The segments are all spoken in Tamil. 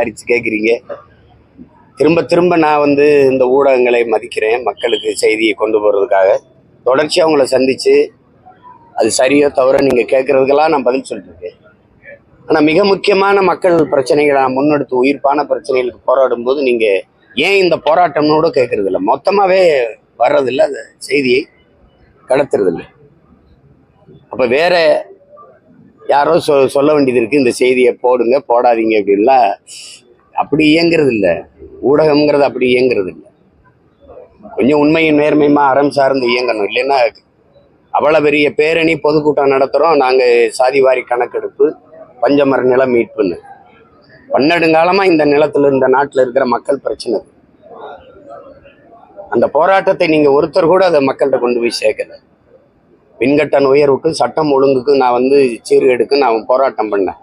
விசாரித்து கேட்குறீங்க திரும்ப திரும்ப நான் வந்து இந்த ஊடகங்களை மதிக்கிறேன் மக்களுக்கு செய்தியை கொண்டு போகிறதுக்காக தொடர்ச்சியாக அவங்கள சந்தித்து அது சரியோ தவிர நீங்கள் கேட்குறதுக்கெல்லாம் நான் பதில் சொல்லிட்டுருக்கேன். ஆனால் மிக முக்கியமான மக்கள் பிரச்சனைகளை நான் முன்னெடுத்து உயிர்ப்பான பிரச்சனைகளுக்கு போராடும் போது நீங்கள் ஏன் இந்த போராட்டம்னு கூட கேட்கறது மொத்தமாகவே வர்றதில்ல அந்த செய்தியை. கடத்துறதில்லை. அப்போ வேற யாரோ சொ சொல்ல வேண்டியது இருக்குது இந்த செய்தியை போடுங்க போடாதீங்க அப்படின்லாம் அப்படி இயங்குறது இல்லை. ஊடகம்ங்கிறது அப்படி இயங்குறது இல்லை. கொஞ்சம் உண்மையின் நேர்மையுமா அறம் சார்ந்து இயங்கணும். இல்லைன்னா அவ்வளோ பெரிய பேரணி பொதுக்கூட்டம் நடத்துகிறோம் நாங்கள் சாதிவாரி கணக்கெடுப்பு பஞ்சமர நில மீட்புன்னு. பன்னெடுங்காலமாக இந்த நிலத்தில் இந்த நாட்டில் இருக்கிற மக்கள் பிரச்சனை. அந்த போராட்டத்தை நீங்கள் ஒருத்தர் கூட அதை மக்கள்கிட்ட கொண்டு போய் சேர்க்கலை. மின்கட்டண உயர்வுக்கு சட்டம் ஒழுங்குக்கு நான் வந்து சீர்கேடுக்கு நான் போராட்டம் பண்ணேன்.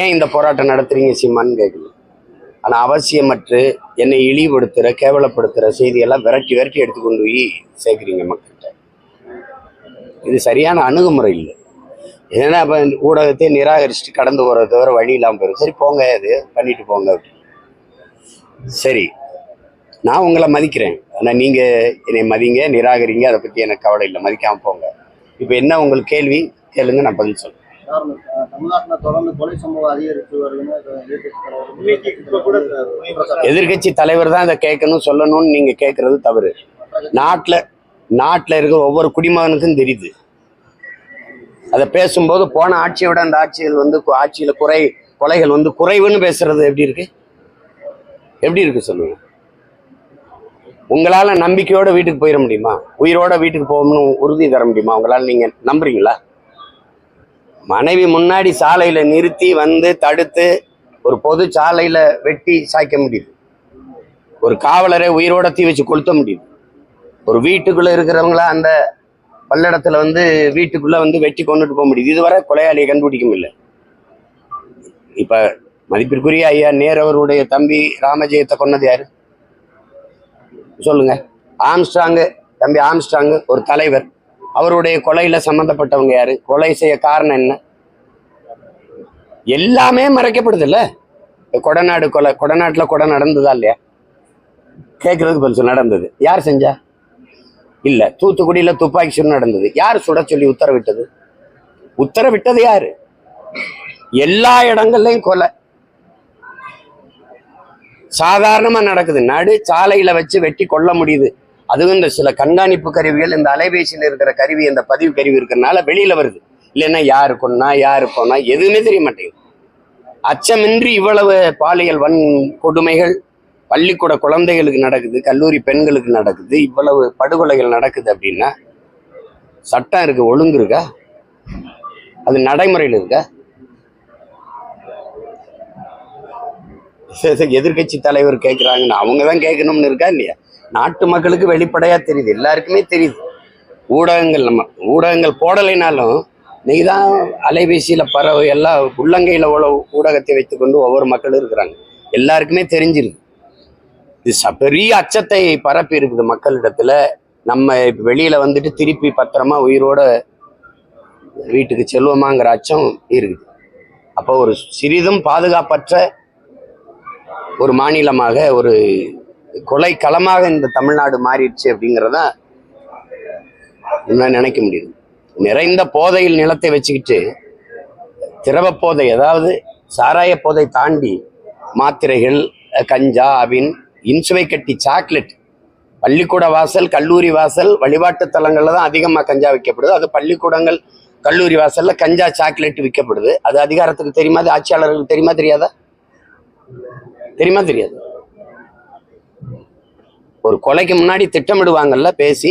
ஏன் இந்த போராட்டம் நடத்துறீங்க சீமான்னு கேட்கல. ஆனால் அவசியமற்று என்னை இழிவுபடுத்துகிற கேவலப்படுத்துகிற செய்தியெல்லாம் விரட்டி விரட்டி எடுத்து கொண்டு போய் சேர்க்குறீங்க மக்கள்கிட்ட. இது சரியான அணுகுமுறை இல்லை. ஏன்னா இப்போ ஊடகத்தை நிராகரிச்சுட்டு கடந்து போகிறத தவிர வழி இல்லாமல் போயிடும் சரி போங்க இது பண்ணிட்டு போங்க சரி நான் உங்களை மதிக்கிறேன். ஆனால் நீங்கள் என்னை மதிங்க நிராகரிங்க அதை பற்றி எனக்கு கவலை இல்லை. மதிக்காமல் போங்க. இப்போ என்ன உங்களுக்கு கேள்வி? கேளுங்க நான் பதில் வருதுன்னு எதிர்க்கட்சி தலைவர் தான் இதை கேட்கணும் சொல்லணும்னு நீங்கள் கேட்குறது தவறு. நாட்டில் நாட்டில் இருக்கிற ஒவ்வொரு குடிமகனுக்கும் தெரியுது. அதை பேசும்போது போன ஆட்சியை விட அந்த ஆட்சிகள் வந்து ஆட்சியில குறை கொலைகள் வந்து குறைவுன்னு பேசுறது எப்படி இருக்கு? எப்படி இருக்கு சொல்லுங்க. உங்களால் நம்பிக்கையோட வீட்டுக்கு போயிட முடியுமா? உயிரோட வீட்டுக்கு போகணும்னு உறுதி தர முடியுமா? உங்களால் நீங்கள் நம்புறீங்களா? மனைவி முன்னாடி சாலையில் நிறுத்தி வந்து தடுத்து ஒரு பொது சாலையில் வெட்டி சாய்க்க முடியுது. ஒரு காவலரை உயிரோட தீ வச்சு கொளுத்த முடியுது. ஒரு வீட்டுக்குள்ளே இருக்கிறவங்கள அந்த பல்லடத்துல வந்து வீட்டுக்குள்ளே வந்து வெட்டி கொண்டுட்டு போக முடியுது. இதுவரை கொலையாளியை கண்டுபிடிக்க முடியல இப்போ மதிப்பிற்குரிய ஐயா நேர் அவருடைய தம்பி ராமஜெயத்தை கொன்னது யாரு? சொல்லுங்க. ஆம்ஸ்டாங்கு தம்பி ஆம்ஸ்டாங்கு ஒரு தலைவர். அவருடைய கொலையில சம்பந்தப்பட்டவங்க யாரு? கொலை செய்ய காரணம் என்ன? எல்லாமே மறைக்கப்படுது இல்ல கொடநாடு கொலை கொடநாட்டுல கொடை நடந்ததா இல்லையா? கேட்கறதுக்கு பதில் நடந்தது. யார் செஞ்சா? இல்ல தூத்துக்குடியில துப்பாக்கி சூடு நடந்தது. யார் சுட சொல்லி உத்தரவிட்டது? உத்தரவிட்டது யாரு? எல்லா இடங்கள்லயும் கொலை. சாதாரணமாக நடக்குது. நடு சாலையில் வச்சு வெட்டி கொல்ல முடியுது. அதுவும் இந்த சில கண்காணிப்பு கருவிகள் இந்த அலைபேசியில் இருக்கிற கருவி இந்த பதிவு கருவி இருக்கிறனால வெளியில் வருது. இல்லைன்னா யாரு கொன்னா யாரு போனா எதுவுமே தெரிய மாட்டேங்குது. அச்சமின்றி இவ்வளவு பாலியல் வன் கொடுமைகள் பள்ளிக்கூட குழந்தைகளுக்கு நடக்குது கல்லூரி பெண்களுக்கு நடக்குது இவ்வளவு படுகொலைகள் நடக்குது அப்படின்னா சட்டம் இருக்கு ஒழுங்கு இருக்கா? அது நடைமுறையில் இருக்கா? எதிர்கட்சி தலைவர் கேட்குறாங்கன்னு அவங்க தான் கேட்கணும்னு இருக்கா இல்லையா? நாட்டு மக்களுக்கு வெளிப்படையாக தெரியுது எல்லாருக்குமே தெரியுது. ஊடகங்கள் நம்ம ஊடகங்கள் போடலைனாலும் இன்னைக்கு தான் அலைபேசியில் பறவை எல்லாம் உள்ளங்கையில் உள்ள ஊடகத்தை வைத்துக்கொண்டு ஒவ்வொரு மக்களும் இருக்கிறாங்க. எல்லாருக்குமே தெரிஞ்சிருக்கு இது ச- பெரிய அச்சத்தை பரப்பி இருக்குது மக்களிடத்துல. நம்ம வெளியில் வந்துட்டு திருப்பி பத்திரமா உயிரோட வீட்டுக்கு செல்வோமாங்கிற அச்சம் இருக்குது. அப்போ ஒரு சிறிதும் பாதுகாப்பற்ற ஒரு மாநிலமாக ஒரு கொலை களமாக இந்த தமிழ்நாடு மாறிடுச்சு அப்படிங்கிறத என்ன நினைக்க முடியுது. நிறைந்த போதையில் நிலத்தை வச்சுக்கிட்டு திரவ போதை அதாவது சாராய போதை தாண்டி மாத்திரைகள் கஞ்சா அபின் இன்சுவை கட்டி சாக்லேட் பள்ளிக்கூட வாசல் கல்லூரி வாசல் வழிபாட்டு தலங்களில் தான் அதிகமாக கஞ்சா விற்கப்படுது. அது பள்ளிக்கூடங்கள் கல்லூரி வாசலில் கஞ்சா சாக்லேட் விற்கப்படுது. அது அதிகாரத்துக்கு தெரியுமா? அது ஆட்சியாளர்களுக்கு தெரியுமா தெரியாதா? தெரியுமா தெரியாது. ஒரு கொலைக்கு முன்னாடி திட்டமிடுவாங்கல்ல பேசி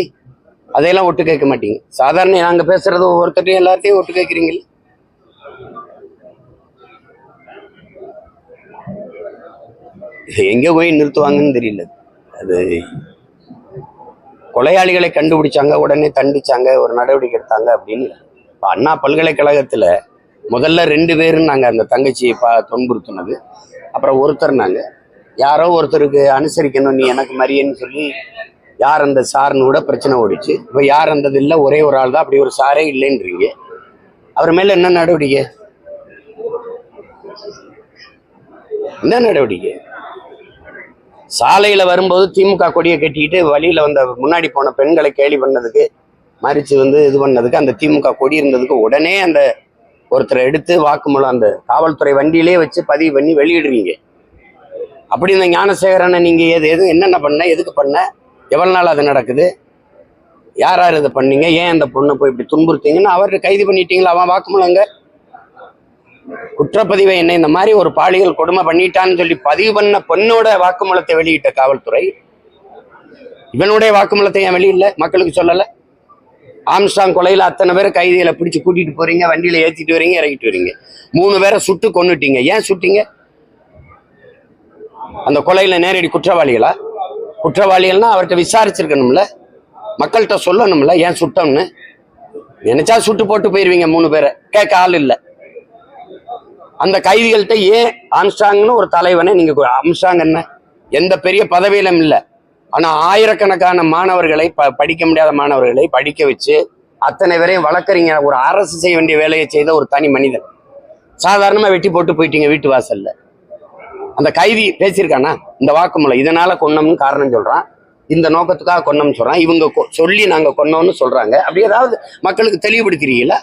அதையெல்லாம் ஒட்டு கேட்க மாட்டீங்க. சாதாரண நாங்கள் பேசுறது ஒவ்வொருத்தரையும் எல்லாத்தையும் ஒட்டு கேட்குறீங்களே எங்க போய் நிறுத்துவாங்கன்னு தெரியல. அது கொலையாளிகளை கண்டுபிடிச்சாங்க உடனே தண்டிச்சாங்க ஒரு நடவடிக்கை எடுத்தாங்க அப்படின்னு இப்போ அண்ணா பல்கலைக்கழகத்தில் முதல்ல ரெண்டு பேரும் நாங்க அந்த தங்கச்சியை பா துன்புறுத்தினது. அப்புறம் ஒருத்தர் நாங்கள் யாரோ ஒருத்தருக்கு அனுசரிக்கணும் நீ எனக்கு மரியன்னு சொல்லி யார் அந்த சார்னு கூட பிரச்சனை ஓடிச்சு. இப்போ யார் அந்தது இல்லை ஒரே ஒரு ஆள் தான் அப்படி ஒரு சாரே இல்லைன்றீங்க. அவர் மேலே என்ன நடவடிக்கை? என்ன நடவடிக்கை? சாலையில் வரும்போது திமுக கொடியை கட்டிக்கிட்டு வழியில வந்த முன்னாடி போன பெண்களை கேலி பண்ணதுக்கு மறிச்சு வந்து இது பண்ணதுக்கு அந்த திமுக கொடி இருந்ததுக்கு உடனே அந்த ஒருத்தரை எடுத்து வாக்குமூலம் அந்த காவல்துறை வண்டியிலே வச்சு பதிவு பண்ணி வெளியிடுறீங்க. அப்படி இந்த ஞானசேகரனை நீங்கள் எது எது என்னென்ன பண்ண எதுக்கு பண்ண எவ்வளோ நாள் அது நடக்குது? யார் யார் இதை பண்ணீங்க? ஏன் அந்த பொண்ணை போய் இப்படி துன்புறுத்தீங்கன்னு அவர்கிட்ட கைது பண்ணிட்டீங்களா? அவன் வாக்குமூலங்க குற்றப்பதிவை என்ன இந்த மாதிரி ஒரு பாலியல் கொடுமை பண்ணிட்டான்னு சொல்லி பதிவு பண்ண பொண்ணோட வாக்குமூலத்தை வெளியிட்ட காவல்துறை இவனுடைய வாக்குமூலத்தை ஏன் வெளியில்ல மக்களுக்கு சொல்லலை? ஆம்ஸ்டாங் கொலையில் அத்தனை பேரை கைதிகளை பிடிச்சி கூட்டிகிட்டு போகிறீங்க வண்டியில் ஏற்றிட்டு வரீங்க இறக்கிட்டு வரீங்க. மூணு பேரை சுட்டு கொண்டுட்டீங்க ஏன் சுட்டீங்க? அந்த கொலையில் நேரடி குற்றவாளிகளா? குற்றவாளிகள்னா அவர்கிட்ட விசாரிச்சிருக்கணும்ல. மக்கள்கிட்ட சொல்லணும்ல ஏன் சுட்டோம்னு. நினைச்சா சுட்டு போட்டு போயிருவீங்க மூணு பேரை? கேட்க ஆள் இல்லை. அந்த கைதிகள்கிட்ட ஏன் ஆம்ஸ்டாங்னு ஒரு தலைவனை நீங்க ஆம்ஸ்டாங் என்ன? எந்த பெரிய பதவியிலும் இல்லை. ஆனா ஆயிரக்கணக்கான மாணவர்களை ப- படிக்க முடியாத மாணவர்களை படிக்க வச்சு அத்தனை பேரையும் வளர்க்குறீங்க. ஒரு அரசு செய்ய வேண்டிய வேலையை செய்த ஒரு தனி மனிதன். சாதாரணமா வெட்டி போட்டு போயிட்டீங்க வீட்டு வாசல்ல. அந்த கைதி பேசியிருக்கானா? இந்த வாக்குமூலம் இதனால கொன்னோம்னு காரணம் சொல்றான். இந்த நோக்கத்துக்காக கொன்னோம்னு சொல்றான். இவங்க கொ- சொல்லி நாங்க கொன்னோம்னு சொல்றாங்க. அப்படி ஏதாவது மக்களுக்கு தெளிவுபடுத்துறீங்களா?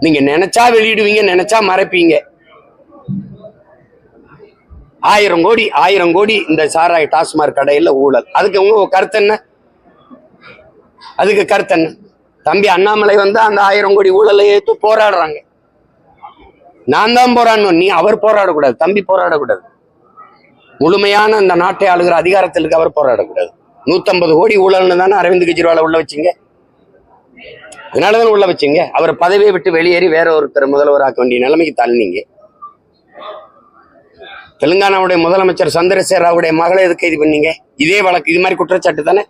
நீங்க நினைச்சா வெளியிடுவீங்க நினைச்சா மறைப்பீங்க. ஆயிரம் கோடி ஆயிரம் கோடி இந்த சாராய டாஸ்மாக் கடையில் ஊழல். அதுக்கு உங்க கருத்து என்ன? அதுக்கு கருத்து என்ன? தம்பி அண்ணாமலை வந்து அந்த ஆயிரம் கோடி ஊழலை ஏற்று போராடுறாங்க. நான் தான் போராடணும். நீ அவர் போராடக்கூடாது தம்பி போராடக்கூடாது. முழுமையான அந்த நாட்டை ஆளுகிற அதிகாரத்தில் இருக்க அவர் போராடக்கூடாது. நூத்தம்பது கோடி ஊழல்னு தானே அரவிந்த் கெஜ்ரிவாலை உள்ள வச்சீங்க? அதனாலதான் உள்ள வச்சீங்க? அவர் பதவியை விட்டு வெளியேறி வேற ஒருத்தர் முதல்வராக்க வேண்டிய நிலைமைக்கு தள்ளினீங்க தெலுங்கானாவுடைய முதலமைச்சர் சந்திரசேகர் ராவுடைய மகளை எதுக்கு கைது பண்ணீங்க? இதே வழக்கு இது மாதிரி குற்றச்சாட்டு தானே?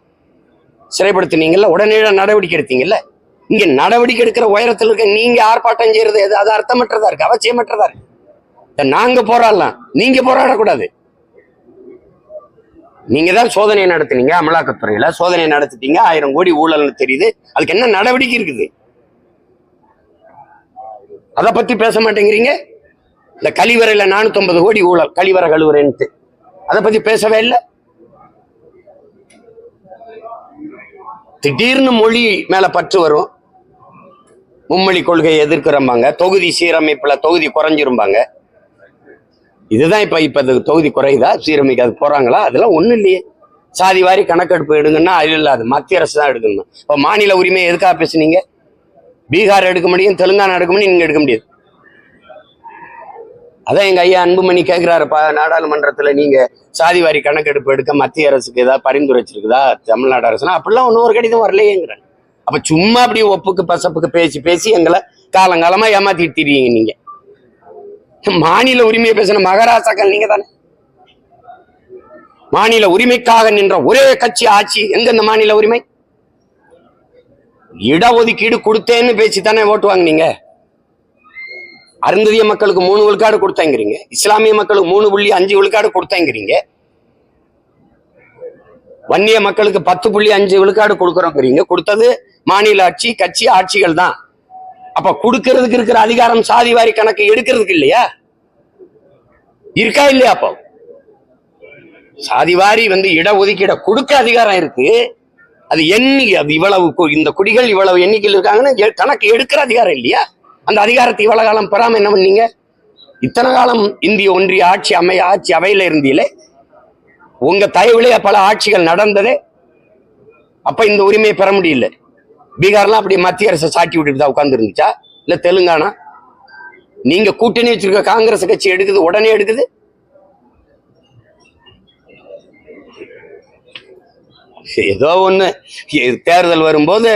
சிறைப்படுத்தினீங்கல்ல? உடனே நடவடிக்கை எடுத்தீங்கல்ல? இங்க நடவடிக்கை எடுக்கிற உயரத்தில் இருக்க நீங்க ஆர்ப்பாட்டம் செய்யறது எது? அது அர்த்தமற்றதா இருக்கு? அவசியமற்றதா இருக்கு? நாங்க போராடலாம். நீங்க போராடக்கூடாது. நீங்க தான் சோதனை நடத்துனீங்க அமலாக்கத்துறையில. சோதனை நடத்திட்டீங்க ஆயிரம் கோடி ஊழல்னு தெரியுது. அதுக்கு என்ன நடவடிக்கை இருக்குது? அதை பத்தி பேச மாட்டேங்கிறீங்க? இந்த கழிவறையில நானூற்றம்பது கோடி ஊழல் கழிவறை கழுவுறேன்ட்டு. அதை பத்தி பேசவே இல்லை. திடீர்னு மொழி மேல பற்று வரும். மும்மொழி கொள்கையை எதிர்க்கிறம்பாங்க. தொகுதி சீரமைப்பில் தொகுதி குறைஞ்சிரும்பாங்க. இதுதான் இப்போ இப்ப இது தொகுதி குறையுதா சீரமைக்க அது போறாங்களா? அதெல்லாம் ஒண்ணும் இல்லையே. சாதி வாரி கணக்கெடுப்பு எடுங்கன்னா அது இல்லாது மத்திய அரசு தான் எடுக்கணும். இப்போ மாநில உரிமை எதுக்காக பேசுனீங்க? பீகார் எடுக்க முடியும் தெலுங்கானா எடுக்க முடியும் நீங்க எடுக்க முடியாது. அதான் எங்க ஐயா அன்புமணி கேட்கிறாருப்பா நாடாளுமன்றத்துல நீங்க சாதிவாரி கணக்கெடுப்பு எடுக்க மத்திய அரசுக்கு ஏதாவது பரிந்துரைச்சிருக்குதா தமிழ்நாடு அரசுனா? அப்படிலாம் ஒன்றும் ஒரு கடிதம் வரலையேங்கிறேன். அப்ப சும்மா அப்படி ஒப்புக்கு பசப்புக்கு பேசி பேசி எங்களை காலங்காலமா ஏமாத்திட்டு திரியுங்க நீங்க. மாநில உரிமையை பேசின மகாராஷ்டிராக்கள் நீங்க தானே மாநில உரிமைக்காக நின்ற ஒரே கட்சி ஆட்சி எங்க இந்த மாநில உரிமை? இடஒதுக்கீடு கொடுத்தேன்னு பேசி தானே ஓட்டு வாங்குனீங்க? அருந்ததிய மக்களுக்கு மூணு விழுக்காடு கொடுத்தேங்கிறீங்க. இஸ்லாமிய மக்களுக்கு மூணு புள்ளி அஞ்சு விழுக்காடு கொடுத்தேங்கிறீங்க. வன்னிய மக்களுக்கு பத்து புள்ளி அஞ்சு விழுக்காடு கொடுக்குறோங்கிறீங்க. கொடுத்தது மாநில ஆட்சி கட்சி ஆட்சிகள் தான். அப்ப கொடுக்கறதுக்கு இருக்கிற அதிகாரம் சாதி வாரி கணக்கு எடுக்கிறதுக்கு இல்லையா? இருக்கா இல்லையா அப்போ? சாதி வாரி வந்து இடஒதுக்கீட கொடுக்க அதிகாரம் இருக்கு. அது எண்ணி அது இவ்வளவு இந்த குடிகள் இவ்வளவு எண்ணிக்கையில் இருக்காங்கன்னு கணக்கு எடுக்கிற அதிகாரம் இல்லையா? அந்த அதிகாரத்தை இவ்வளவு காலம் பெறாம என்ன பண்ணீங்க? இத்தனை காலம் இந்திய ஒன்றிய ஆட்சி அமைய ஆட்சி அவையில் இருந்தீங்களே? உங்க தயவுலேயே பல ஆட்சிகள் நடந்ததே? அப்ப இந்த உரிமையை பெற முடியல. பீகார்லாம் அப்படி மத்திய அரசை சாட்டி விட்டுட்டு தான் உட்காந்துருந்துச்சா இருந்துச்சா? இல்ல தெலுங்கானா? நீங்க கூட்டணி வச்சிருக்க காங்கிரஸ் கட்சி எடுக்குது உடனே எடுக்குது? ஏதோ ஒண்ணு. தேர்தல் வரும்போது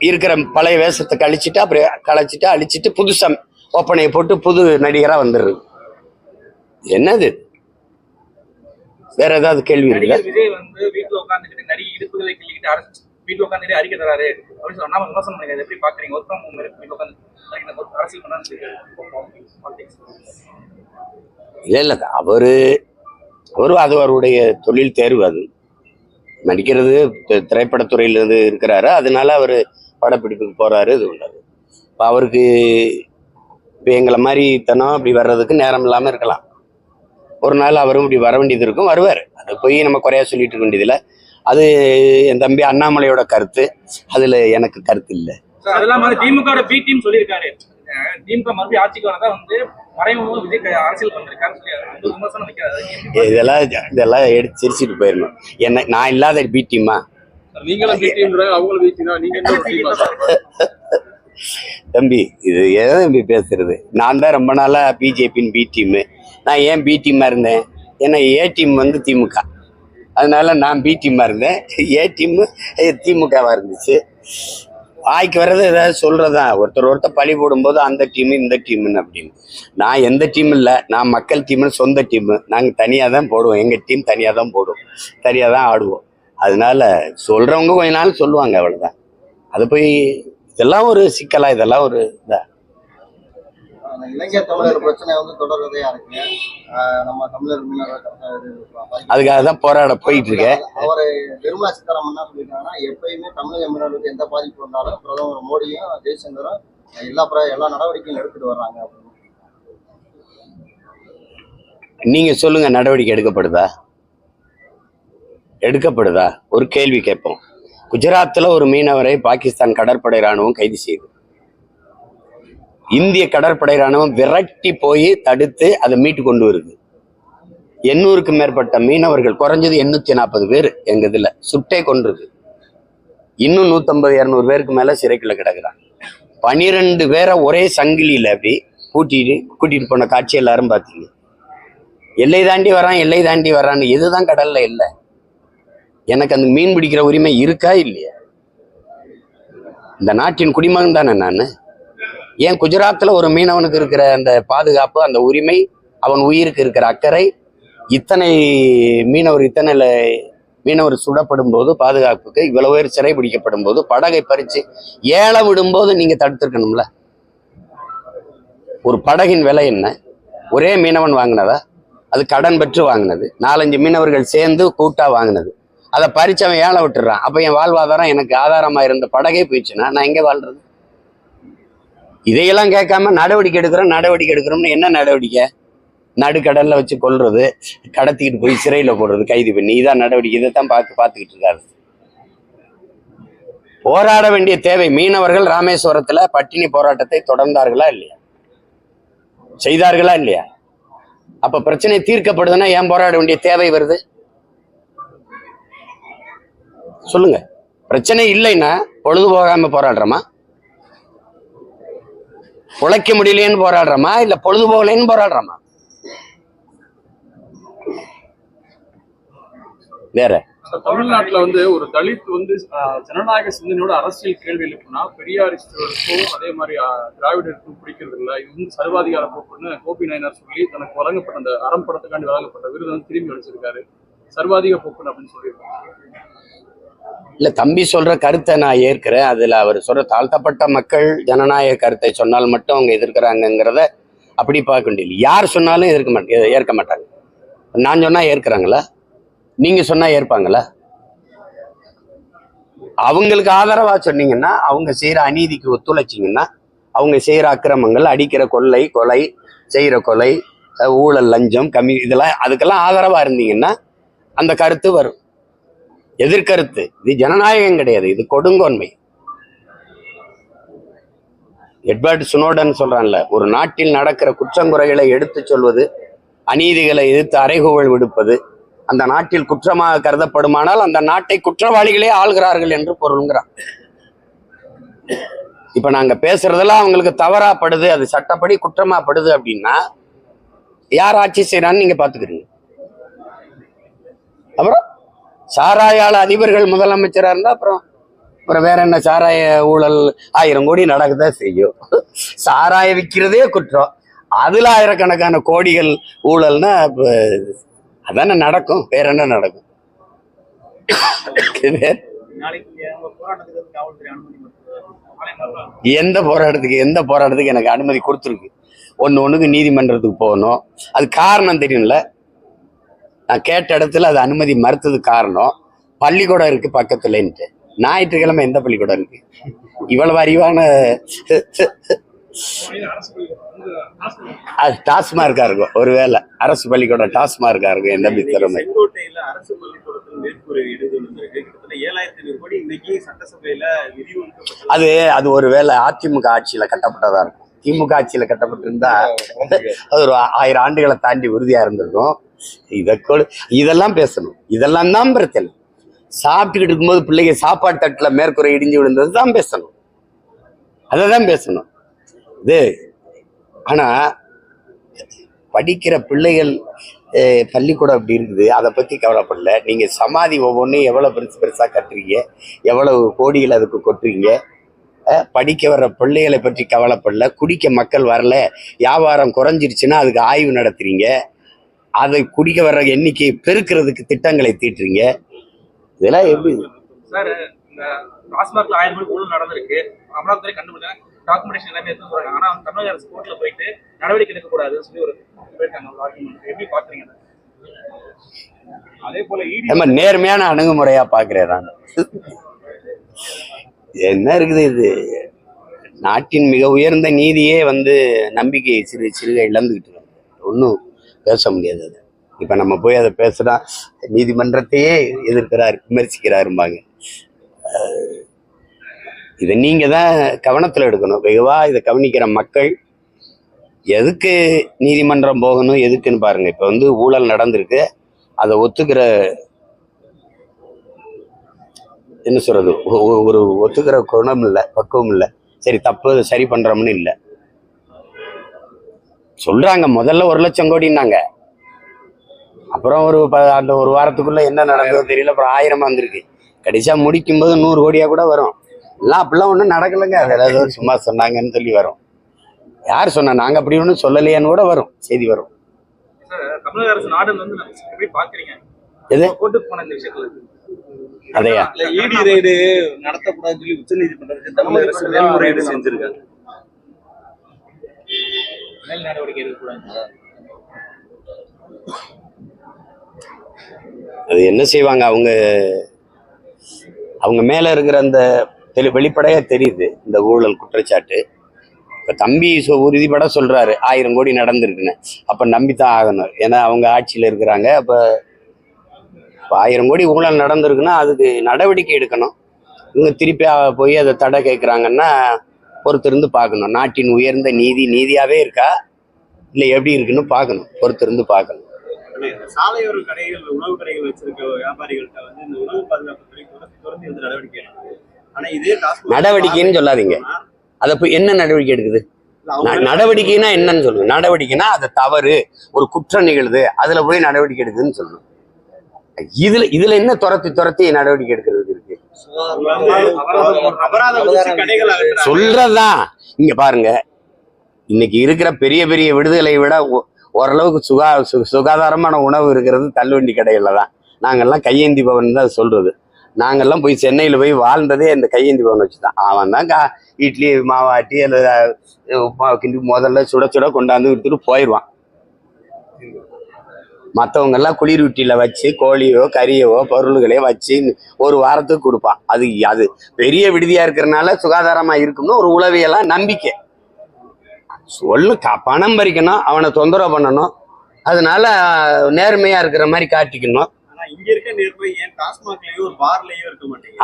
இருக்கிற பழைய வேஷத்தை கழிச்சிட்டு அப்புறம் கழிச்சிட்டு அழிச்சிட்டு புதுசா ஒப்பனையை போட்டு புது நடிகரா வந்துடுறது. என்னது? வேற ஏதாவது கேள்வி இருக்குல்ல விஜய் வந்து வீட்டுல உட்காந்துக்கிட்டு நிறைய இடுப்புகளை கிள்ளிக்கிட்டு அரசு வீட்டுல உட்காந்துட்டு அறிக்கை தராரு அப்படின்னு சொன்னா விமர்சனம் பண்ணி எப்படி பாக்குறீங்க? ஒர்க் ஃப்ரம் ஹோம் வீட்டுல உட்காந்து அரசியல் பண்ணான்னு இல்ல இல்ல. அவரு அவரு அது அவருடைய தொழில் தேர்வு அது. நடிக்கிறது தி- இருந்து இருக்கிறாரு. அதனால அவர் படப்பிடிப்புக்கு போகிறாரு இது உள்ளது இப்போ அவருக்கு இப்போ எங்களை மாதிரி தனம் அப்படி வர்றதுக்கு நேரம் இல்லாமல் இருக்கலாம். ஒரு நாள் அவரும் இப்படி வர வேண்டியது இருக்கும் வருவார். அது போய் நம்ம குறையா சொல்லிட்டு இருக்க வேண்டியதில்லை. அது என் தம்பி அண்ணாமலையோட கருத்து. அதில் எனக்கு கருத்து இல்லை. திமுக பி டீம் மறுபடியும் ஆட்சிக்கு வரதா வந்து மறைமுக விஜய் அரசியல் பண்ணிருக்காருன்னு சொல்லி அந்த ஒரு விமர்சனம் வைக்கிறாரு இதெல்லாம் இதெல்லாம் எடுத்து சிரிச்சிட்டு போயிடணும். என்ன நான் இல்லாத பி டீமா நீங்களும் பிடிக்கிறாங்க அவங்களும் பிடிக்கிறா நீங்க என்ன ஒரு team ஆ? சார்? தம்பி இது எதை தம்பி பேசுறது? நான் தான் ரொம்ப நாளா பிஜேபின்னு பி டீமு நான் ஏன் பி டீமா இருந்தேன்? ஏன்னா ஏ டீம் வந்து திமுக. அதனால நான் பி டீமா இருந்தேன். ஏ டீம் திமுகவா இருந்துச்சு. வாய்க்கு வர்றது ஏதாவது சொல்கிறதா ஒருத்தர் ஒருத்தர் பழி போடும்போது அந்த டீமு இந்த டீமுன்னு அப்படின்னு. நான் எந்த டீம் இல்லை நான் மக்கள் டீம்னு சொந்த டீமு நாங்கள் தனியாக தான் போடுவோம். எங்கள் டீம் தனியாக தான் போடுவோம் தனியாக தான் ஆடுவோம். அதனால சொல்கிறவங்க கொஞ்ச நாள் சொல்லுவாங்க அவ்வளோதான் அது போய் இதெல்லாம் ஒரு சிக்கலாக இதெல்லாம் ஒரு இதாக அந்த இளைஞர் தமிழர் பிரச்சனை வந்து தொடர்றதையா இருக்கு நம்ம தமிழர் மீனவர் அதுக்காக தான் போராட போயிட்டு இருக்கேன் அவரு நிர்மலா சீதாராமன் என்ன சொல்லியிருக்காங்கன்னா எப்பயுமே தமிழக மீனவர்களுக்கு எந்த பாதிப்பு வந்தாலும் பிரதமர் மோடியும் ஜெய்சங்கரும் எல்லா எல்லா நடவடிக்கையும் எடுத்துட்டு வர்றாங்க அப்படின்னு. நீங்க சொல்லுங்க நடவடிக்கை எடுக்கப்படுதா? எடுக்கப்படுதா? ஒரு கேள்வி கேட்போம். குஜராத்ல ஒரு மீனவரை பாகிஸ்தான் கடற்படை ராணுவம் கைது செய்யுது இந்திய கடற்படை ராணுவம் விரட்டி போய் தடுத்து அதை மீட்டு கொண்டு வருது. எண்ணூறுக்கு மேற்பட்ட மீனவர்கள் குறைஞ்சது எண்ணூத்தி நாற்பது பேர் எங்க இதுல சுட்டே கொண்டிருக்கு இன்னும் நூத்தம்பது இரநூறு பேருக்கு மேல சிறைக்குள்ள கிடக்குறாங்க. பனிரெண்டு பேரை ஒரே சங்கிலியில அப்படி கூட்டிட்டு கூட்டிட்டு போன காட்சி எல்லாரும் பார்த்தீங்க. எல்லை தாண்டி வரான் எல்லை தாண்டி வரான்னு இதுதான் கடல்ல இல்லை. எனக்கு அந்த மீன் பிடிக்கிற உரிமை இருக்கா இல்லையா? இந்த நாட்டின் குடிமகன் தானே நான்? ஏன் குஜராத்தில் ஒரு மீனவனுக்கு இருக்கிற அந்த பாதுகாப்பு அந்த உரிமை அவன் உயிருக்கு இருக்கிற அக்கறை இத்தனை மீனவர் இத்தனை மீனவர் சுடப்படும் போது பாதுகாப்புக்கு இவ்வளவு பேர் சிறை பிடிக்கப்படும் போது படகை பறிச்சு ஏல விடும்போது நீங்க தடுத்துருக்கணும்ல? ஒரு படகின் விலை என்ன? ஒரே மீனவன் வாங்கினதா? அது கடன் பெற்று வாங்கினது. நாலஞ்சு மீனவர்கள் சேர்ந்து கூட்டா வாங்கினது. அதை பறிச்சு அவன் ஏழை விட்டுறான். அப்ப என் வாழ்வாதாரம் எனக்கு ஆதாரமாக இருந்த படகே போயிடுச்சுன்னா நான் எங்க வாழ்றது? இதையெல்லாம் கேட்காம நடவடிக்கை எடுக்கிறோம் நடவடிக்கை எடுக்கிறோம்னு என்ன நடவடிக்கை? நடுக்கடலில் வச்சு கொல்றது கடத்திக்கிட்டு போய் சிறையில் போடுறது கைது பண்ணி. இதான் நடவடிக்கை. இதைத்தான் பார்த்து பார்த்துக்கிட்டு இருக்காரு. போராட வேண்டிய தேவை மீனவர்கள் ராமேஸ்வரத்தில் பட்டினி போராட்டத்தை தொடர்ந்தார்களா இல்லையா? செய்தார்களா இல்லையா? அப்போ பிரச்சனை தீர்க்கப்படுதுன்னா ஏன் போராட வேண்டிய தேவை வருது? சொல்லுங்க. பிரச்சனை இல்லைன்னா பொழுது போகாமல் போராடுறோமா? உழைக்க முடியலையேன்னு போராடுறோமா? இல்ல பொழுது போகலன்னு போராடுறோமா? வேற. தமிழ்நாட்டுல வந்து ஒரு தலித் வந்து ஜனநாயக சிந்தனையோட அரசியல் கேள்வி எழுப்புனா பெரியாரிஸ்டருக்கும் அதே மாதிரி திராவிடருக்கும் பிடிக்கிறது இல்ல. இது வந்து சர்வாதிகார போக்குன்னு கோபி நாயனார் சொல்லி தனக்கு வழங்கப்பட்ட அந்த அறம் படத்துக்காண்டி வழங்கப்பட்ட விருது வந்து திரும்பி அளிச்சிருக்காரு. சர்வாதிக போக்குன்னு அப்படின்னு சொல்லியிருக்காங்க. இல்ல தம்பி சொல்ற கருத்தை நான் ஏற்கிறேன். அதுல அவர் சொல்ற தாழ்த்தப்பட்ட மக்கள் ஜனநாயக கருத்தை சொன்னால் மட்டும் அவங்க எதிர்க்கிறாங்கிறத அப்படி பார்க்க முடியல யார் சொன்னாலும் எதிர்க்க மாட்டேன் ஏற்க மாட்டாங்க. நான் சொன்னா ஏற்கிறாங்களா? நீங்க சொன்னா ஏற்பாங்களா? அவங்களுக்கு ஆதரவா சொன்னீங்கன்னா அவங்க செய்யற அநீதிக்கு ஒத்துழைச்சிங்கன்னா அவங்க செய்யற அக்கிரமங்கள் அடிக்கிற கொள்ளை கொலை செய்யற கொலை ஊழல் லஞ்சம் கம்மி இதெல்லாம் அதுக்கெல்லாம் ஆதரவா இருந்தீங்கன்னா அந்த கருத்து வரும். எதிர்கருத்து. இது ஜனநாயகம் கிடையாது இது கொடுங்கோன்மை. எட்வர்ட் சுனோடன் சொல்றான்ல ஒரு நாட்டில் நடக்கிற குற்றங்குறைகளை எடுத்துச் சொல்வது அநீதிகளை எதிர்த்து அறைகூவல் விடுப்பது அந்த நாட்டில் குற்றமாக கருதப்படுமானால் அந்த நாட்டை குற்றவாளிகளே ஆள்கிறார்கள் என்று பொருளுங்கிறான். இப்ப நாங்க பேசுறதெல்லாம் அவங்களுக்கு தவறாப்படுது அது சட்டப்படி குற்றமாப்படுது அப்படின்னா யார் ஆட்சி செய்யறான்னு நீங்க பாத்துக்கிறீங்க. அப்புறம் சாராயால அதிபர்கள் முதலமைச்சராக இருந்தால் அப்புறம் அப்புறம் வேற என்ன சாராய ஊழல் ஆயிரம் கோடி நடக்கதான் செய்யும் சாராய விற்கிறதே குற்றம். அதில் ஆயிரக்கணக்கான கோடிகள் ஊழல்னா இப்போ அதானே நடக்கும். வேற என்ன நடக்கும்? எந்த போராட்டத்துக்கு எந்த போராட்டத்துக்கு எனக்கு அனுமதி கொடுத்துருக்கு? ஒன்று ஒன்றுக்கு நீதிமன்றத்துக்கு போகணும். அது காரணம் தெரியும்ல. நான் கேட்ட இடத்துல அது அனுமதி மறுத்தது காரணம் பள்ளிக்கூடம் இருக்கு பக்கத்துலன்ட்டு. ஞாயிற்றுக்கிழமை எந்த பள்ளிக்கூடம் இருக்கு? இவ்வளவு அறிவான அது டாஸ்மார்க்கா இருக்கும். ஒருவேளை அரசு பள்ளிக்கூடம் டாஸ்மார்க்கா இருக்கும் தம்பி திறமை அது அது ஒருவேளை அதிமுக ஆட்சியில கட்டப்பட்டதா இருக்கும். திமுக ஆட்சியில கட்டப்பட்டிருந்தா அது ஒரு ஆயிரம் ஆண்டுகளை தாண்டி உறுதியா இருந்திருக்கும். இதை கொடு இதெல்லாம் பேசணும். இதெல்லாம் தான் பிரச்சனை. சாப்பிட்டுக்கிட்டு இருக்கும்போது பிள்ளைங்க சாப்பாடு தட்டில் மேற்கூரை இடிஞ்சு விழுந்தது தான் பேசணும். அதை தான் பேசணும். இது ஆனால் படிக்கிற பிள்ளைகள் பள்ளிக்கூடம் அப்படி இருக்குது. அதை பற்றி கவலைப்படல. நீங்கள் சமாதி ஒவ்வொன்றையும் எவ்வளோ பெருசு பெருசாக கட்டுறீங்க? எவ்வளவு கோடிகள் அதுக்கு கொட்டுறீங்க? படிக்க வர்ற பிள்ளைகளை பற்றி கவலைப்படல. குடிக்க மக்கள் வரல. வியாபாரம் குறைஞ்சிருச்சுன்னா அதுக்கு ஆய்வு நடத்துகிறீங்க அதை குடிக்க வர்ற எண்ணிக்கையை பெருக்கிறதுக்கு திட்டங்களை தீட்டுறீங்க. இதெல்லாம் எப்படி? சார் இந்த டாஸ்மாக்ல ஆயிரம் கோடி ஊழல் நடந்திருக்கு. அமலாக்கத்துறை கண்டுபிடிச்சாங்க டாக்குமெண்டேஷன் எல்லாமே எடுத்து சொல்றாங்க ஆனா வந்து தமிழக அரசு கோர்ட்ல போயிட்டு நடவடிக்கை எடுக்கக்கூடாதுன்னு சொல்லி ஒரு போயிருக்காங்க ஒரு ஆர்குமெண்ட் எப்படி பாக்குறீங்க அதை? போல நம்ம நேர்மையான அணுகுமுறையா பாக்குறேன் நான். என்ன இருக்குது இது? நாட்டின் மிக உயர்ந்த நீதியே வந்து நம்பிக்கை சிறு சிறுக இழந்துகிட்டு ஒன்றும் பேச முடியாது அது. இப்போ நம்ம போய் அதை பேசுனா நீதிமன்றத்தையே எதிர்க்கிறார் விமர்சிக்கிறாரும்பாங்க. இதை நீங்கள் தான் கவனத்தில் எடுக்கணும். வெகுவாக இதை கவனிக்கிற மக்கள் எதுக்கு நீதிமன்றம் போகணும் எதுக்குன்னு பாருங்கள் இப்போ வந்து ஊழல் நடந்திருக்கு. அதை ஒத்துக்கிற என்ன சொல்கிறது ஒரு ஒத்துக்கிற குணம் இல்லை பக்குவம் இல்லை. சரி தப்பு அதை சரி பண்ணுறோம்னு இல்லை. சொல்றாங்க முதல்ல ஒரு லட்சம் கோடின்னாங்க. அப்புறம் ஒரு அந்த ஒரு வாரத்துக்குள்ள என்ன நடந்ததோ தெரியல அப்புறம் ஆயிரமா வந்திருக்கு. கடைசியா முடிக்கும் போது நூறு கோடியா கூட வரும். எல்லாம் அப்படிலாம் ஒன்றும் நடக்கலைங்க. வேற ஏதோ சும்மா சொன்னாங்கன்னு சொல்லி வரும். யார் சொன்னா நாங்க அப்படி ஒன்றும் சொல்லலையான்னு கூட வரும். செய்தி வரும். சார் தமிழக அரசு நாடு வந்து எப்படி பாக்குறீங்க எது? கோர்ட்டுக்கு போன இந்த விஷயத்துல. அதையா? இடி ரைடு நடத்தக்கூடாதுன்னு சொல்லி உச்ச நீதிமன்றத்துக்கு தமிழக அரசு மேல்முறையீடு செஞ்சிருக்காங்க. மேல் நடவடிக்கை எடுக்கக்கூடாது. அது என்ன செய்வாங்க? அவங்க அவங்க மேல இருக்கிற அந்த தெளி வெளிப்படையாக தெரியுது இந்த ஊழல் குற்றச்சாட்டு. இப்போ தம்பி சொ- உறுதிப்பட சொல்றாரு ஆயிரம் கோடி நடந்திருக்குன்னு. நம்பி தான் ஆகணும். ஏன்னா அவங்க ஆட்சியில இருக்கிறாங்க அப்ப இப்போ ஆயிரம் கோடி ஊழல் நடந்திருக்குன்னா அதுக்கு நடவடிக்கை எடுக்கணும். இவங்க திருப்பி போய் அதை தடை கேட்குறாங்கன்னா பொறுத்திருந்து பார்க்கணும். நாட்டின் உயர்ந்த நீதி நீதியாவே இருக்கா? இல்லை எப்படி இருக்குன்னு பார்க்கணும். பொறுத்திருந்து பார்க்கணும். சாலையோர கடைகள் உணவு கடைகள் வச்சிருக்க வியாபாரிகள்கிட்ட வந்து இந்த உணவு பாதுகாப்பு துறை வந்து நடவடிக்கை ஆனா இதே நடவடிக்கைன்னு சொல்லாதீங்க. அதை போய் என்ன நடவடிக்கை எடுக்குது? நடவடிக்கைனா என்னன்னு சொல்லுங்க. நடவடிக்கைனா அது தவறு. ஒரு குற்றம் நிகழுது. அதுல போய் நடவடிக்கை எடுக்குதுன்னு சொல்லணும் இதுல இதுல என்ன துரத்தி துரத்தி நடவடிக்கை எடுக்கிறது சொல்றதுதான் இங்க பாருங்க. இன்னைக்கு இருக்கிற பெரிய பெரிய விடுதலை விட ஓ- ஓரளவுக்கு சுகா சு- சுகாதாரமான உணவு இருக்கிறது தள்ளுவண்டி கடையில தான். நாங்கெல்லாம் கையேந்தி பவன் தான் சொல்றது. நாங்கெல்லாம் போய் சென்னையில் போய் வாழ்ந்ததே இந்த கையேந்தி பவன் வச்சு தான். அவன் தான் கா இட்லி மாவாட்டி அல்லது உப்மா கிண்டி முதல்ல சுட சுட கொண்டாந்து விட்டுட்டு போயிடுவான் மற்றவங்க எல்லாம் குளிர் வீட்டில வச்சு கோழியோ கறியவோ பொருள்களையோ வச்சு ஒரு வாரத்துக்கு கொடுப்பான். அது அது பெரிய விடுதியா இருக்கிறனால சுகாதாரமா இருக்கும்னு ஒரு உளவியலா நம்பிக்கை. சொல்லு பணம் பறிக்கணும் அவனை தொந்தரவு பண்ணணும். அதனால நேர்மையா இருக்கிற மாதிரி காட்டிக்கணும். இங்க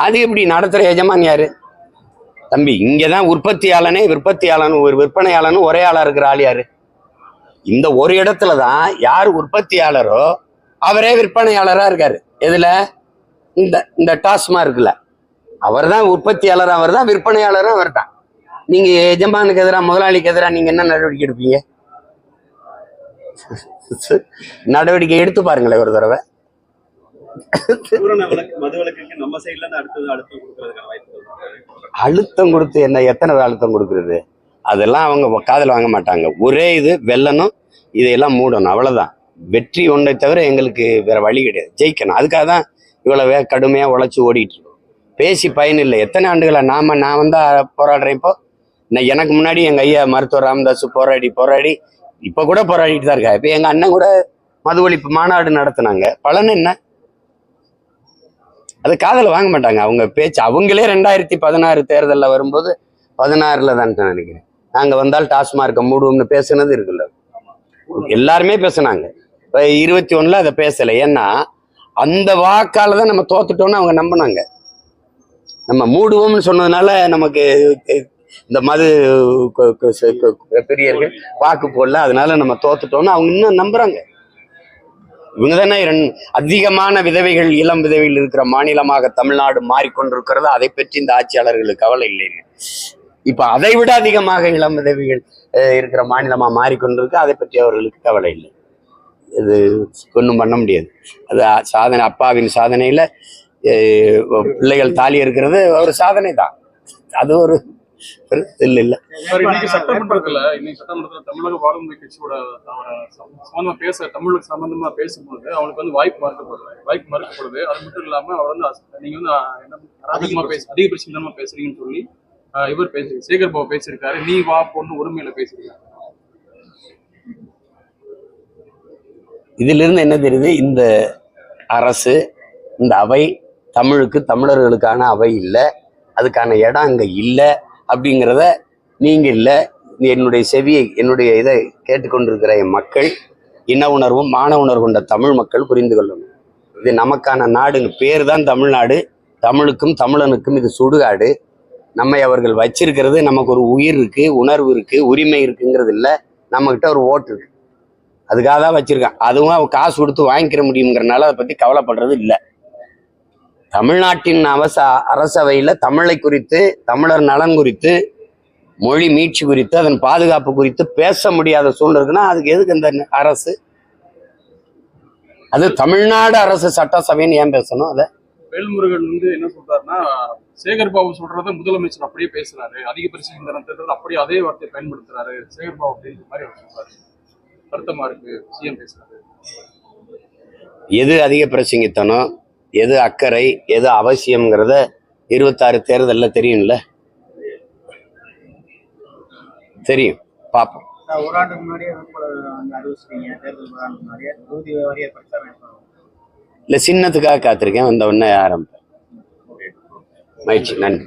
அது எப்படி நடத்துற எஜமான் யாரு? தம்பி இங்கதான் உற்பத்தியாளனே விற்பத்தியாளன் ஒரு விற்பனையாளனும் ஒரே ஆளா இருக்கிற ஆள் யாரு? இந்த ஒரு இடத்துல தான் யார் உற்பத்தியாளரோ அவரே விற்பனையாளரா இருக்காரு. எதுல? இந்த இந்த டாஸ்மா இருக்குல்ல. அவர் தான் உற்பத்தியாளர் அவர் தான் விற்பனையாளரும் அவர் தான் நீங்க எஜமானுக்கு எதிராக முதலாளிக்கு எதிராக நீங்க என்ன நடவடிக்கை எடுப்பீங்க? நடவடிக்கை எடுத்து பாருங்களேன் ஒரு தடவை. அழுத்தம் கொடுத்து என்ன எத்தனை அழுத்தம் கொடுக்கறது? அதெல்லாம் அவங்க காதில் வாங்க மாட்டாங்க. ஒரே இது வெல்லணும் இதையெல்லாம் மூடணும். அவ்வளோதான் வெற்றி ஒன்றை தவிர எங்களுக்கு வேற வழி கிடையாது. ஜெயிக்கணும். அதுக்காக தான் இவ்வளோ கடுமையாக உழைச்சி ஓடிட்டு இருக்கோம். பேசி பயன் இல்லை எத்தனை ஆண்டுகளா நாம நான் வந்து போராடுறேன் இப்போ நான் எனக்கு முன்னாடி எங்கள் ஐயா மருத்துவர் ராமதாஸ் போராடி போராடி இப்போ கூட போராடிட்டு தான் இருக்கா இப்போ எங்கள் அண்ணன் கூட மது ஒழிப்பு மாநாடு நடத்துனாங்க. பலன் என்ன? அது காதில் வாங்க மாட்டாங்க. அவங்க பேச்சு அவங்களே ரெண்டாயிரத்தி பதினாறு தேர்தலில் வரும்போது பதினாறில் தான் நினைக்கிறேன். நாங்க வந்தால் டாஸ்மார்க்கை மூடுவோம்னு பேசுனது இருக்குல்ல. எல்லாருமே பேசுனாங்க. இப்போ இருபத்தி ஒண்ணுல அதை பேசல. ஏன்னா அந்த வாக்கால் தான் நம்ம தோத்துட்டோம்னு அவங்க நம்பினாங்க. நம்ம மூடுவோம்னு சொன்னதுனால நமக்கு இந்த மது பெரியர்கள் வாக்கு போடல. அதனால நம்ம தோத்துட்டோம்னு அவங்க இன்னும் நம்புறாங்க. இவங்க தானே அதிகமான விதவைகள் இளம் விதவையில் இருக்கிற மாநிலமாக தமிழ்நாடு மாறிக்கொண்டிருக்கிறது? அதை பற்றி இந்த ஆட்சியாளர்களுக்கு கவலை இல்லைங்க இப்ப அதை விட அதிகமாக இளம் உதவிகள் இருக்கிற மாநிலமா மாறிக்கொண்டிருக்கு. அதை பற்றி அவர்களுக்கு கவலை இல்லை. இது ஒன்றும் பண்ண முடியாது. அது சாதனை அப்பாவின் சாதனையில பிள்ளைகள் தாலி இருக்கிறது ஒரு சாதனை தான். அது ஒரு இல்லை. இல்லை இன்னைக்கு சட்டமன்றத்துல இன்னைக்கு சட்டமன்றத்துல தமிழக வாழ்முறை கட்சியோட சம்பந்தமா பேச தமிழுக்கு சம்பந்தமா பேசும்போது அவனுக்கு வந்து வாய்ப்பு மறுக்கப்படுது. வாய்ப்பு மறுக்கப்படுது. அது மட்டும் இல்லாம அவர் வந்து நீங்க வந்து என்ன அதிகமா பேச அதிகபட்சம் பேசுறீங்கன்னு சொல்லி இவர் பேசி சேகர் பாபு பேசியிருக்காரு. நீ வா பொண்ணு உரிமையில பேசியிருக்காரு இதிலிருந்து என்ன தெரியுது? இந்த அரசு இந்த அவை தமிழுக்கு தமிழர்களுக்கான அவை இல்லை அதுக்கான இடம் அங்கே இல்லை அப்படிங்கிறத நீங்கள் இல்லை. என்னுடைய செவியை என்னுடைய இதை கேட்டுக்கொண்டிருக்கிற என் மக்கள் இன உணர்வும் மான உணர்வு கொண்ட தமிழ் மக்கள் புரிந்து கொள்ளணும். இது நமக்கான நாடுன்னு பேர் தான் தமிழ்நாடு. தமிழுக்கும் தமிழனுக்கும் இது சுடுகாடு. நம்மை அவர்கள் வச்சிருக்கிறது நமக்கு ஒரு உயிர் இருக்கு உணர்வு இருக்கு உரிமை இருக்குங்கிறது இல்லை. நம்மகிட்ட ஒரு ஓட்டு இருக்கு. அதுக்காக தான் வச்சிருக்கான். அதுவும் அவன் காசு கொடுத்து வாங்கிக்கிற முடியுங்கிறனால அதை பத்தி கவலைப்படுறது இல்லை. தமிழ்நாட்டின் அவச அரசவையில் தமிழை குறித்து தமிழர் நலன் குறித்து மொழி மீட்சி குறித்து அதன் பாதுகாப்பு குறித்து பேச முடியாத சூழ்நிலை இருக்குன்னா அதுக்கு எதுக்கு இந்த அரசு? அது தமிழ்நாடு அரசு சட்டசபைன்னு ஏன் பேசணும் அதை? வேல்முருகன் வந்து என்ன சொல்றாருன்னா சேகர் பாபு சொல்றத முதலமைச்சர் அப்படியே பேசுறாரு. அதிக பிரச்சனை அப்படியே அதே வார்த்தையை பயன்படுத்துறாரு. சேகர் பாபு அப்படின்ற மாதிரி அவர் சொல்றாரு. வருத்தமா இருக்கு சிஎம் பேசுறாரு. எது அதிக பிரசங்கித்தனம் எது அக்கறை எது அவசியம்ங்கிறத இருபத்தாறு தேர்தலில் தெரியும்ல? தெரியும். பார்ப்போம். ஒரு ஆண்டுக்கு முன்னாடியே இல்லை சின்னத்துக்காக காத்திருக்கேன். வந்த உடனே ஆரம்பிப்பேன். மகிழ்ச்சி. நன்றி.